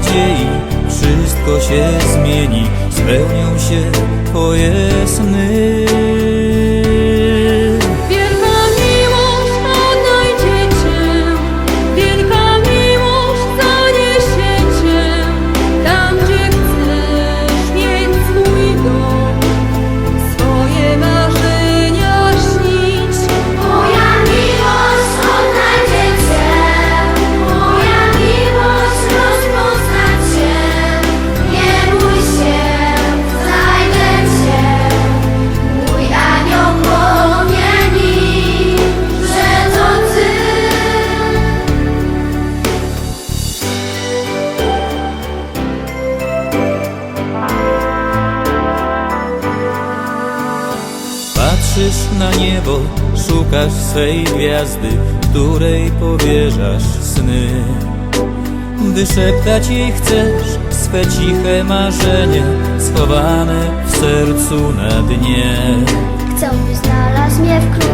nadziei wszystko się zmieni, spełnią się Twoje sny. patrzysz na niebo Szukasz swej gwiazdy, której powierzasz sny. Gdy szeptać jej chcesz swe ciche marzenie Schowane w sercu na dnie. Chcę, by znalazł mnie w klubie